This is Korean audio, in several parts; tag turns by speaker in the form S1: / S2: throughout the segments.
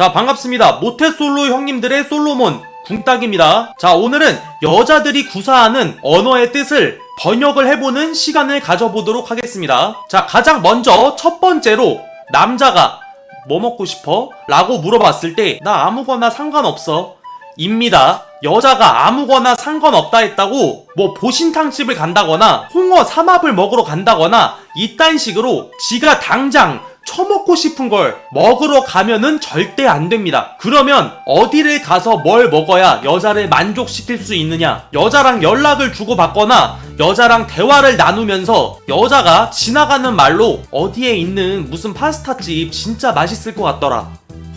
S1: 자, 반갑습니다. 모태솔로 형님들의 솔로몬 궁딱입니다. 자, 오늘은 여자들이 구사하는 언어의 뜻을 번역을 해보는 시간을 가져보도록 하겠습니다. 자, 가장 먼저 첫 번째로 남자가 뭐 먹고 싶어? 라고 물어봤을 때 나 아무거나 상관없어. 입니다. 여자가 아무거나 상관없다 했다고 뭐 보신탕집을 간다거나 홍어 삼합을 먹으러 간다거나 이딴 식으로 지가 당장 처먹고 싶은 걸 먹으러 가면은 절대 안 됩니다. 그러면 어디를 가서 뭘 먹어야 여자를 만족시킬 수 있느냐? 여자랑 연락을 주고받거나 여자랑 대화를 나누면서 여자가 지나가는 말로 어디에 있는 무슨 파스타집 진짜 맛있을 것 같더라.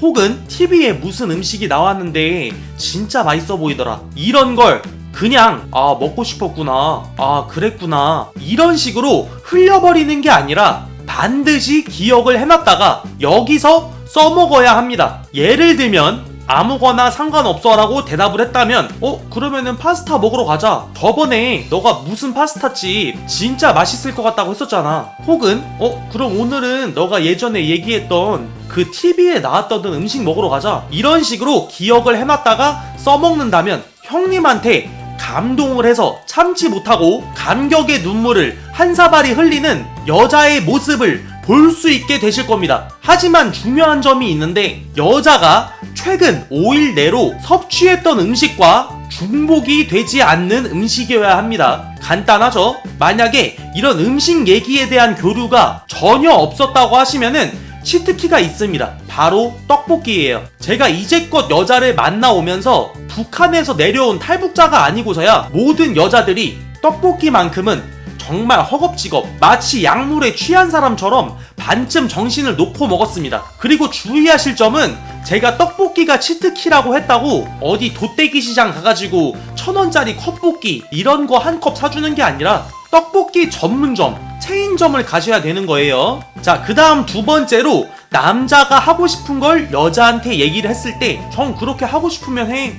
S1: 혹은 TV에 무슨 음식이 나왔는데 진짜 맛있어 보이더라. 이런 걸 그냥 아 먹고 싶었구나. 아 그랬구나. 이런 식으로 흘려버리는 게 아니라 반드시 기억을 해놨다가 여기서 써먹어야 합니다. 예를 들면 아무거나 상관없어 라고 대답을 했다면 어 그러면은 파스타 먹으러 가자. 저번에 너가 무슨 파스타집 진짜 맛있을 것 같다고 했었잖아. 혹은 어 그럼 오늘은 너가 예전에 얘기했던 그 TV에 나왔던 음식 먹으러 가자. 이런 식으로 기억을 해놨다가 써먹는다면 형님한테 감동을 해서 참지 못하고 감격의 눈물을 한 사발이 흘리는 여자의 모습을 볼 수 있게 되실 겁니다. 하지만 중요한 점이 있는데 여자가 최근 5일 내로 섭취했던 음식과 중복이 되지 않는 음식이어야 합니다. 간단하죠? 만약에 이런 음식 얘기에 대한 교류가 전혀 없었다고 하시면은 치트키가 있습니다. 바로 떡볶이예요. 제가 이제껏 여자를 만나오면서 북한에서 내려온 탈북자가 아니고서야 모든 여자들이 떡볶이만큼은 정말 허겁지겁 마치 약물에 취한 사람처럼 반쯤 정신을 놓고 먹었습니다. 그리고 주의하실 점은 제가 떡볶이가 치트키라고 했다고 어디 돗대기 시장 가가지고 천 원짜리 컵볶이 이런 거 한 컵 사주는 게 아니라 떡볶이 전문점 체인점을 가셔야 되는 거예요. 자, 그 다음 두 번째로 남자가 하고 싶은 걸 여자한테 얘기를 했을 때정 그렇게 하고 싶으면 해.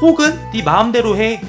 S1: 혹은 네 마음대로 해.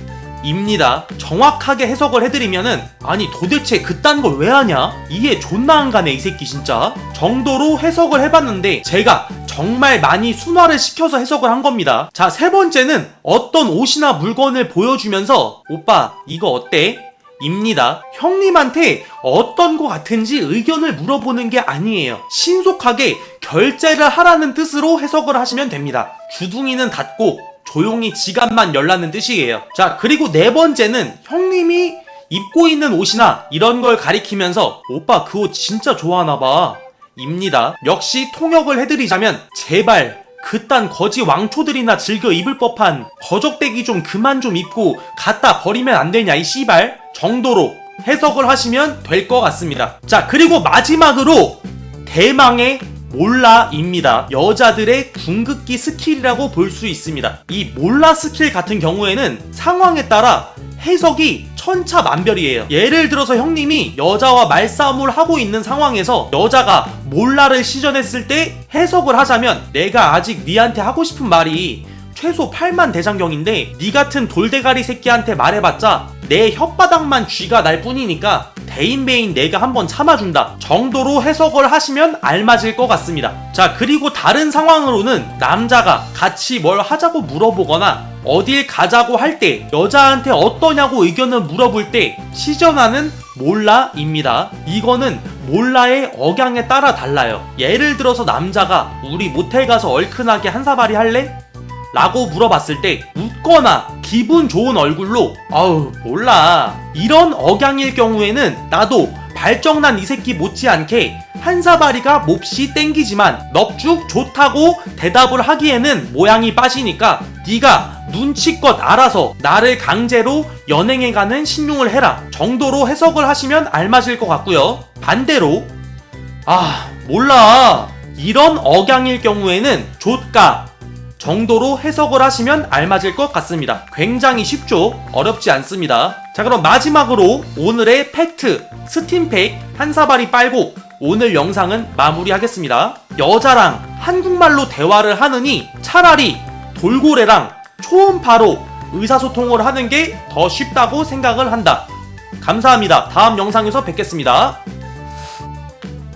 S1: 입니다. 정확하게 해석을 해드리면은 아니 도대체 그딴 걸 왜 하냐? 이해 존나 안 가네 이 새끼 진짜. 정도로 해석을 해봤는데 제가 정말 많이 순화를 시켜서 해석을 한 겁니다. 자, 세 번째는 어떤 옷이나 물건을 보여주면서 오빠 이거 어때? 입니다. 형님한테 어떤 거 같은지 의견을 물어보는 게 아니에요. 신속하게 결제를 하라는 뜻으로 해석을 하시면 됩니다. 주둥이는 닫고 조용히 지갑만 열라는 뜻이에요. 자, 그리고 네 번째는 형님이 입고 있는 옷이나 이런 걸 가리키면서 오빠 그 옷 진짜 좋아하나 봐. 입니다. 역시 통역을 해드리자면 제발 그딴 거지 왕초들이나 즐겨 입을 법한 거적대기 좀 그만 좀 입고 갖다 버리면 안 되냐 이 씨발 정도로 해석을 하시면 될 것 같습니다. 자 그리고 마지막으로 대망의 몰라입니다. 여자들의 궁극기 스킬이라고 볼 수 있습니다. 이 몰라 스킬 같은 경우에는 상황에 따라 해석이 천차만별이에요. 예를 들어서 형님이 여자와 말싸움을 하고 있는 상황에서 여자가 몰라를 시전했을 때 해석을 하자면 내가 아직 니한테 하고 싶은 말이 최소 8만 대장경인데 니 같은 돌대가리 새끼한테 말해봤자 내 혓바닥만 쥐가 날 뿐이니까 대인배인 내가 한번 참아준다 정도로 해석을 하시면 알맞을 것 같습니다. 자 그리고 다른 상황으로는 남자가 같이 뭘 하자고 물어보거나 어딜 가자고 할 때 여자한테 어떠냐고 의견을 물어볼 때 시전하는 몰라입니다. 이거는 몰라의 억양에 따라 달라요. 예를 들어서 남자가 우리 모텔 가서 얼큰하게 한 사발이 할래? 라고 물어봤을 때 웃거나 기분 좋은 얼굴로. 아우 몰라. 이런 억양일 경우에는 나도 발정난 이 새끼 못지않게 한 사발이가 몹시 땡기지만 넙죽 좋다고 대답을 하기에는 모양이 빠지니까 네가 눈치껏 알아서 나를 강제로 연행해가는 신용을 해라 정도로 해석을 하시면 알맞을 것 같고요. 반대로 아 몰라. 이런 억양일 경우에는 좋가 정도로 해석을 하시면 알맞을 것 같습니다. 굉장히 쉽죠? 어렵지 않습니다. 자, 그럼 마지막으로 오늘의 팩트, 스팀팩 한 사발이 빨고 오늘 영상은 마무리하겠습니다. 여자랑 한국말로 대화를 하느니 차라리 돌고래랑 초음파로 의사소통을 하는 게 더 쉽다고 생각을 한다. 감사합니다. 다음 영상에서 뵙겠습니다.